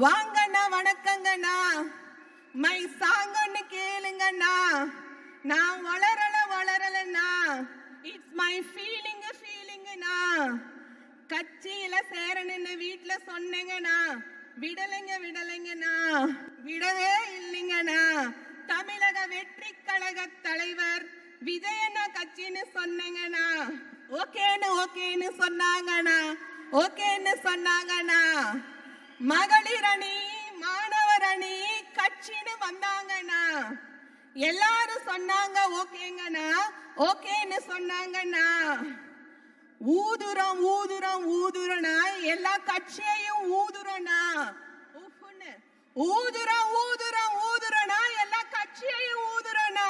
வாங்கண்ணா வணக்கங்கண்ணா. மை சாங்கன்னு கேளுங்கண்ணா. நான் வளரல வளரலண்ணா. இட்ஸ் மை ஃபீலிங் ஃபீலிங்ண்ணா கட்சியில சேரணுன்னு வீட்டுல சொன்னேங்கண்ணா. விடலைங்க விடலைங்கண்ணா. விடவே இல்லைங்கண்ணா. தமிழக வெற்றி கழக தலைவர் விஜயண்ணா கட்சின்னு சொன்னேங்கண்ணா. ஓகேன்னு ஓகேன்னு சொன்னாங்கண்ணா. ஓகேன்னு சொன்னாங்கண்ணா. மகளிர் அணி மாணவர் அணி கட்சின்னு வந்தாங்கண்ணா எல்லாரும் சொன்னாங்க ஓகேங்கண்ணா ஓகேன்னு சொன்னாங்கண்ணா ஊதுரம் ஊதுரம் ஊதுரனா எல்லா கட்சியையும் ஊதுறோம்னா ஊதுரம் ஊதுறோம் ஊதுறோம் ஊதுறோம்னா எல்லா கட்சியையும் ஊதுறோம்னா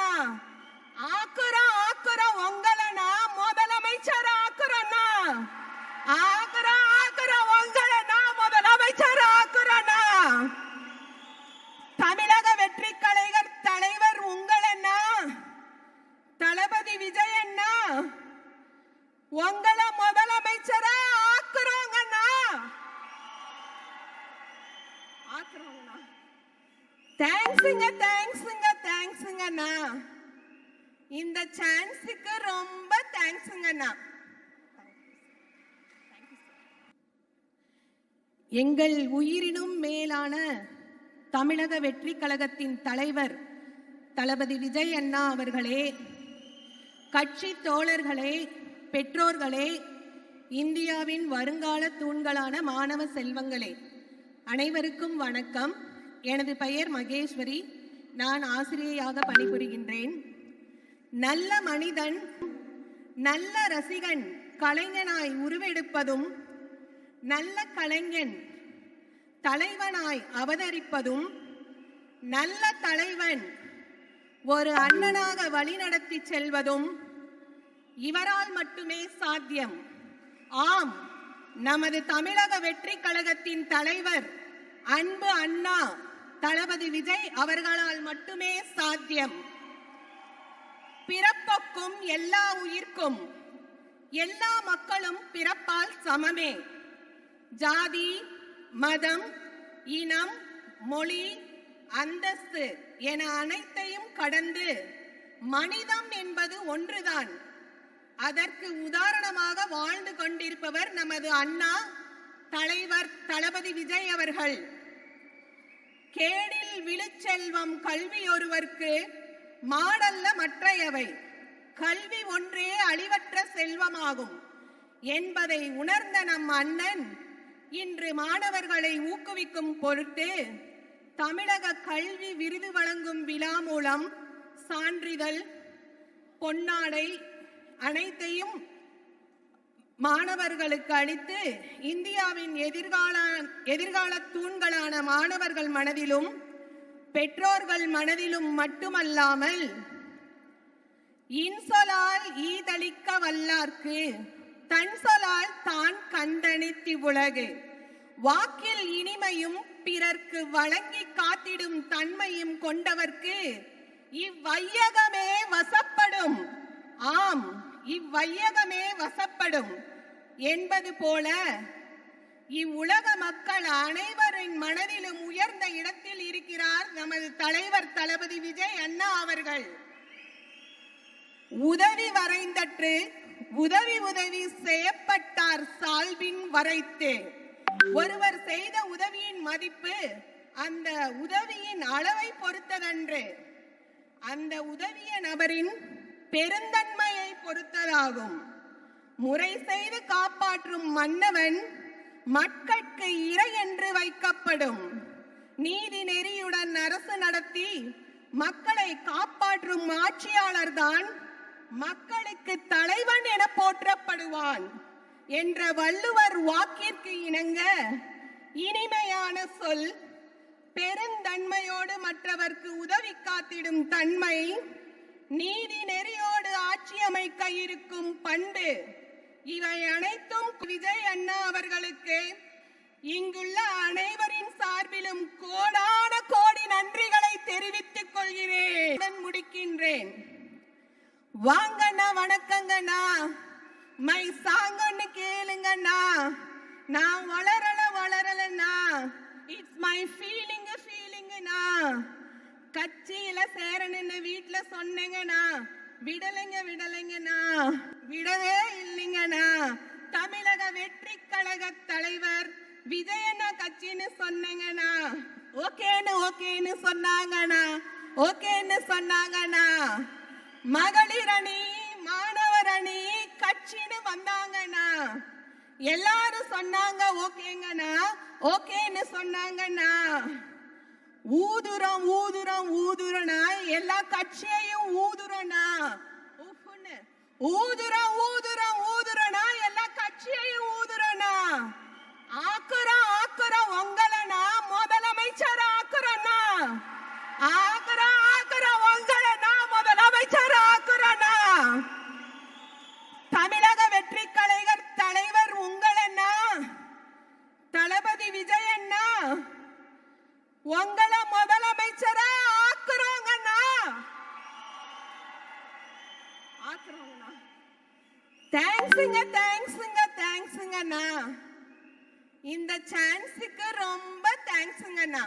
ஆக்குறோம் ஆக்குறோம் உங்களனா முதலமைச்சர் ஆக்குறோம்னா ஆக்குறோம் ஆக்குறோம் உங்களனா முதலமைச்சர் ஆக்குறோம்னா தமிழக வெற்றி கலைஞர் தலைவர் உங்களண்ணா தளபதி விஜயண்ணா உங்கள முதலமைச்சரா ஆக்குறோங்கண்ணா ஆக்குறோங்கண்ணா தேங்க்ஸுங்க தேங்க்ஸுங்க தேங்க்ஸுங்கண்ணா இந்த சான்ஸுக்கு ரொம்ப தேங்க்ஸுங்கண்ணா எங்கள் உயிரினும் மேலான தமிழக வெற்றி கழகத்தின் தலைவர் தளபதி விஜய் அண்ணா அவர்களே கட்சி தோழர்களே பெற்றோர்களே இந்தியாவின் வருங்கால தூண்களான மாணவ செல்வங்களே அனைவருக்கும் வணக்கம். எனது பெயர் மகேஸ்வரி. நான் ஆசிரியையாக பணிபுரிகின்றேன். நல்ல மனிதன் நல்ல ரசிகன் கலைஞனாய் உருவெடுப்பதும் நல்ல கலைஞன் தலைவனாய் அவதரிப்பதும் நல்ல தலைவன் ஒரு அண்ணனாக வழிநடத்தி செல்வதும் இவரால் மட்டுமே சாத்தியம். ஆம் நமது தமிழக வெற்றி கழகத்தின் தலைவர் அன்பு அண்ணா. தளபதி விஜய் அவர்களால் மட்டுமே சாத்தியம். பிறப்புக்கும் எல்லா உயிர்க்கும் எல்லா மக்களும் பிறப்பால் சமமே. ஜாதி மதம் இனம் மொழி அந்தஸ்து என அனைத்தையும் கடந்து மனிதம் என்பது ஒன்றுதான். அதற்கு உதாரணமாக வாழ்ந்து கொண்டிருப்பவர் நமது அண்ணா தலைவர் தளபதி விஜய் அவர்கள். கேடில் விழுச்செல்வம் கல்வி ஒருவர்க்கு மாடல்ல மற்றையவை. கல்வி ஒன்றே அழிவற்ற செல்வமாகும். என்பதை உணர்ந்த நம் அண்ணன் இன்று மாணவர்களை ஊக்குவிக்கும் பொருட்டு தமிழக கல்வி விருது வழங்கும் விழா மூலம் சான்றிதழ் பொன்னாடை அனைத்தையும் மாணவர்களுக்கு அளித்து இந்தியாவின் எதிர்கால எதிர்கால தூண்களான மாணவர்கள் மனதிலும் பெற்றோர்கள் மனதிலும் மட்டுமல்லாமல் இன்சொலால் ஈதளிக்க வல்லார்க்கு தன்சொலால் தான் கண்டனித்தி உலகு. வாக்கில் இனிமையும் பிறர்க்கு வழங்கி காத்திடும் தன்மையும் கொண்டவர்க்கு இவ்வையகமே இவ்வையகமே வசப்படும். என்பது போல இவ்வுலக மக்கள் அனைவரின் மனதிலும் உயர்ந்த இடத்தில் இருக்கிறார் நமது தலைவர் தளபதி விஜய் அண்ணா அவர்கள். உதவி வரைந்தற்று உதவி உதவி செய்யப்பட்டார் சால்பின் வரைத்து. ஒருவர் செய்த உதவியின் மதிப்பு அந்த உதவியின் அளவை பொறுத்ததன்று. அந்த உதவிய நபரின் பெருந்தன்மை பொறுத்ததாகும் முறை செய்து காப்பாற்றும் மன்னவன் மக்கட்கு இறை என்று வைக்கப்படும். நீதி நெறியுடன் அரசு நடத்தி மக்களை காப்பாற்றும் ஆட்சியாளர்தான் மக்களுக்கு தலைவன் என போற்றப்படுவான் என்ற வள்ளுவர் வாக்கிற்கு இணங்க இனிமையான சொல் பெருந்தன்மையோடு மற்றவர்க்கு உதவி காத்திடும் தன்மை நீதி நெறியோடு அமைக்க இருக்கும் பண்டு. இவை அனைத்தும் விஜய் அண்ணா அவர்களுக்கு. இங்குள்ள அனைவரின் சார்பிலும் கோடான கோடி நன்றிகளை தெரிவித்துக் கொள்கிறேன். முடிக்கின்றேன். வாங்கண்ணா வணக்கங்கண்ணா. மை சாங்கன்னு கேளுங்கண்ணா. நான் வளரல வளரலண்ணா. இட்ஸ் மை ஃபீலிங் ஃபீலிங்னா கட்சியில சேரணுன்னு வீட்டுல சொன்னேங்கண்ணா. விடலைங்க விடலைங்கண்ணா. விடவே இல்லைங்கண்ணா. தமிழக வெற்றி கழக தலைவர் விஜயண்ணா கட்சின்னு சொன்னேங்கண்ணா. ஓகேன்னு ஓகேன்னு சொன்னாங்கண்ணா. ஓகேன்னு சொன்னாங்கண்ணா. மகளிர் அணி மாணவர் அணி கட்சின்னு வந்தாங்கண்ணா. எல்லாரும் சொன்னாங்க ஓகேங்கண்ணா. ஓகேன்னு சொன்னாங்கண்ணா. ஊதுரம் ஊதுரம் ஊதுறோம்னா எல்லா கட்சியையும் ஊதுறோம்னா ஊதுறோம் ஊதுறோம் ஊதுறனா? எல்லா கட்சியையும் ஊதுறனா? ஆக்குறோம் ஆக்குறோம் உங்களனா முதலமைச்சர் ஆக்குறனா? ஆக்குறோம் ஆக்குறோம் உங்களனா முதலமைச்சர் ஆக்குறனா? தமிழக வெற்றி கலைஞர் தலைவர் உங்களண்ணா தளபதி விஜயண்ணா? உங்கள முதல் ஆக்குறோங்கண்ணா தேங்க்ஸுங்க தேங்க்ஸுங்க தேங்க்ஸுங்கண்ணா இந்த சான்ஸுக்கு ரொம்ப தேங்க்ஸுங்கண்ணா